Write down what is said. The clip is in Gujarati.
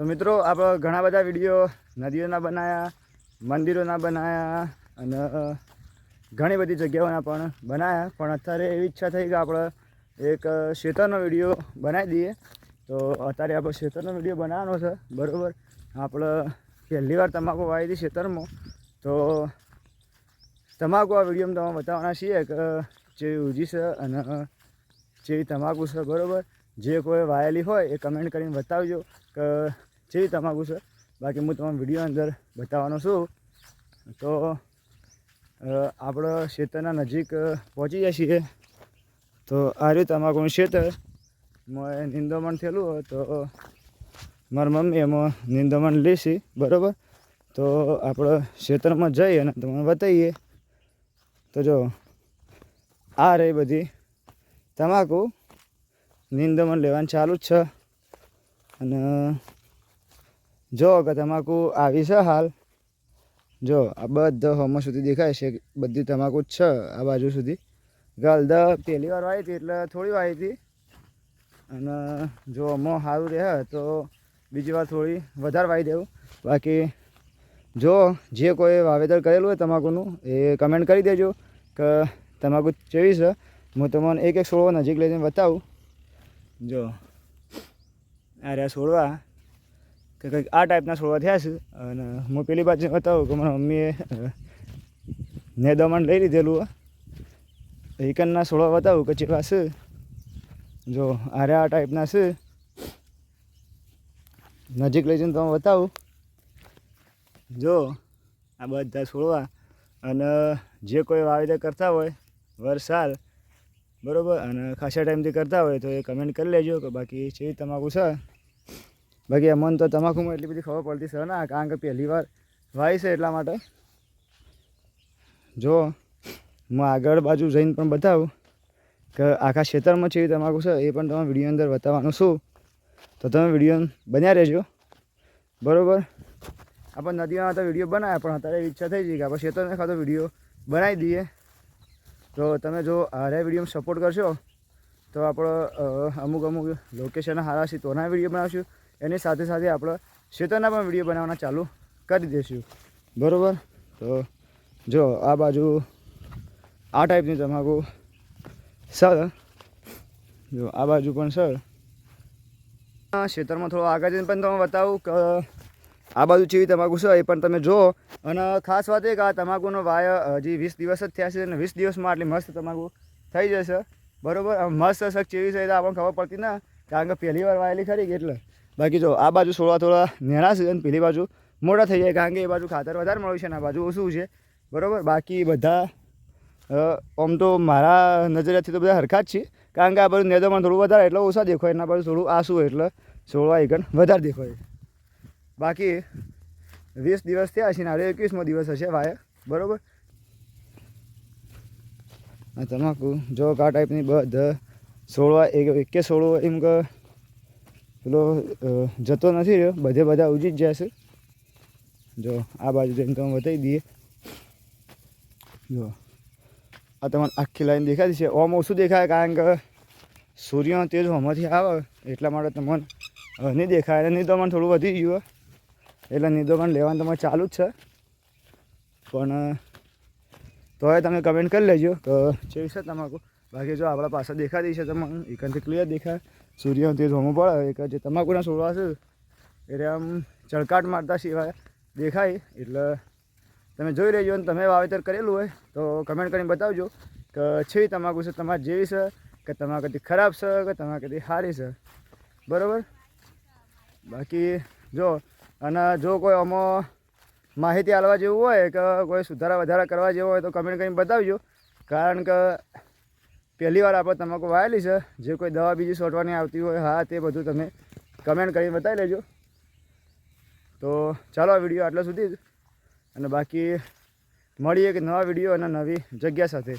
તો મિત્રો આપણે ઘણા બધા વીડિયો નદીઓના બનાવ્યા મંદિરોના બનાવ્યા અને ઘણી બધી જગ્યાઓના પણ બનાવ્યા પણ અત્યારે એવી ઈચ્છા થઈ કે આપણે એક શેતરનો વીડિયો બનાવી દઈએ. તો અત્યારે આપણે શેતરનો વીડિયો બનાવવાનો છે, બરાબર? આપણે પહેલી વાર તમાકુ વાવી હતી શેતરમાં. તો તમાકુ આ વિડીયોમાં તમે બતાવવાના છીએ કે જેવી ઉજી છે અને જેવી તમાકુ છે, બરાબર? જે કોઈ વાયેલી હોય એ કમેન્ટ કરીને બતાવજો કે જેવી તમાકુ છે. બાકી હું તમારા વીડિયો અંદર બતાવવાનો છું. તો આપણે ખેતરના નજીક પહોંચી જાય છીએ. તો આ રહ્યું તમાકુનું ખેતર મેં નિંદોમણ થયેલું હોય તો મારી મમ્મી એમાં નિંદોમણ લેશી, બરાબર? તો આપણે ખેતરમાં જઈ અને તમને બતાવીએ. તો જો, આ રહી બધી તમાકુ. નિંદમણ લેવાનું ચાલુ જ છે. અને જો કે તમાકુ આવી છે હાલ, જો આ બધો હોમો સુધી દેખાય છે, બધી તમાકુ છે આ બાજુ સુધી. ગલદા પહેલી વાર વાવી હતી એટલે થોડી વાવી હતી. અને જો અમો સારું રહે તો બીજી વાર થોડી વધારે વાવી દેવું. બાકી જો જે કોઈ વાવેતર કરેલું હોય તમાકુનું એ કમેન્ટ કરી દેજો કે તમાકુ કેવી છે. હું તમને એક એક છોડવા નજીક લઈને બતાવું. જો, આ રહ્યા છોડવા કે કંઈક આ ટાઈપના છોડવા થયા છે. અને હું પેલી બાજુ બતાવું કે મારા મમ્મીએ ને દમણ લઈ લીધેલું એકનના છોડવા બતાવું કે ચેવા છે. જો આરે આ ટાઈપના છે. નજીક લઈ જઈને તમે બતાવું. જો, આ બધા છોડવા. અને જે કોઈ વાવેતર કરતા હોય, વરસાદ, બરાબર? અને ખાસા ટાઈમથી કરતા હોય તો એ કમેન્ટ કરી લેજો કે બાકી છે તમાકુ છે. બાકી અમને તો તમાકુમાં એટલી બધી ખબર પડતી છે ના કારણ કે પહેલી વાર વાય છે એટલા માટે. જો, હું આગળ બાજુ જઈને પણ બતાવું કે આખા ક્ષેત્રમાં છે તમાકુ છે, એ પણ તમે વીડિયો અંદર બતાવવાનું છું. તો તમે વીડિયો બન્યા રહેજો. બરાબર? આપણે નદીમાં તો વીડિયો બનાવ્યા, પણ અત્યારે ઈચ્છા થઈ ગઈ કે આપણે ક્ષેત્રને ખાતો વીડિયો બનાવી દઈએ. તો તમે જો હારે વિડીયોમાં સપોર્ટ કરશો, તો આપણો અમુક અમુક લોકેશન સારા છે તોના વીડિયો બનાવશું. એની સાથે સાથે આપણે ખેતરના પણ વીડિયો બનાવવાના ચાલુ કરી દઈશું. બરાબર? તો જો, આ બાજુ આ ટાઈપની તમાકુ સર. જો, આ બાજુ પણ સર. આ ખેતરમાં થોડો આગળ જઈને પણ તમે બતાવું કે આ બાજુ ચીવી તમાકુ છે એ પણ તમે જુઓ. અને ખાસ વાત એ કે આ તમાકુનો વાય હજી વીસ દિવસ જ થયા છે અને વીસ દિવસમાં આટલી મસ્ત તમાકુ થઈ જશે. બરોબર? મસ્ત શક ચેવી છે એ આપણને ખબર પડતી ના, કારણ કે પહેલી વાર વાયેલી ખરી એટલે. બાકી જો આ બાજુ છોડવા થોડા નેણા છે અને પેલી બાજુ મોટા થઈ જાય કારણ કે એ બાજુ ખાતર વધારે મળ્યું છે અને આ બાજુ ઓછું છે. બરાબર? બાકી બધા આમ તો મારા નજરેથી તો બધા હરખા જ છે. કારણ કે આ બાજુ નેદોમાં થોડું વધારે એટલે ઓછા દેખાય, એના બાજુ થોડું આસું એટલે છોડવા એકન વધારે દેખાય. બાકી વીસ દિવસ થયા છે ને હવે એકવીસમો દિવસ હશે વાય. બરાબર? આ તમાકુ, જો કા ટાઈપની બધા છોડવા એક, એકે સોળવો એમ કે પેલો જતો નથી રહ્યો. બધે બધા ઉજી જ જશે જો, આ બાજુ જઈને તમે બતાવી દઈએ. જો, આ તમારે આખી લાઈન દેખાતી છે. ઓમ ઓછું દેખાય કારણ કે સૂર્ય તેજ હોમાંથી આવે, એટલા માટે તમને નહીં દેખાય. અને નિદોમણ થોડું વધી ગયું એટલે નિદોમણ લેવાનું તમારે ચાલુ જ છે. પણ તોય તમે કમેન્ટ કરી લેજો કે છે તમાકુ બાકી જો આપણા પાસે દેખાતી છે તમને એકંદરી ક્લિયર દેખાય. સૂર્ય તેજ હોમો પડે. એક જે તમાકુના છોડવા છે, એટલે આમ ચળકાટ મારતા સિવાય દેખાય. એટલે તમે જોઈ લેજો અને તમે વાવેતર કરેલું હોય તો કમેન્ટ કરીને બતાવજો કે છે તમાકુ છે, તમારે જેવી છે, કે તમારાથી ખરાબ છે, કે તમારે કદી સારી છે. બરાબર? બાકી જો, અને જો કોઈ આમાં માહિતી આપવા જેવું હોય કે કોઈ સુધારા વધારા કરવા જેવો હોય તો કમેન્ટ કરીને બતાવજો. કારણ કે પહેલી વાર આપણે તમાકુ વાયેલી છે. જે કોઈ દવા બીજી છોટવાની આવતી હોય, હા, તે બધું તમે કમેન્ટ કરીને બતાવી લેજો. તો ચાલો આ વીડિયો આટલા સુધી જ. અને બાકી મળીએ એક નવા વીડિયો અને નવી જગ્યા સાથે.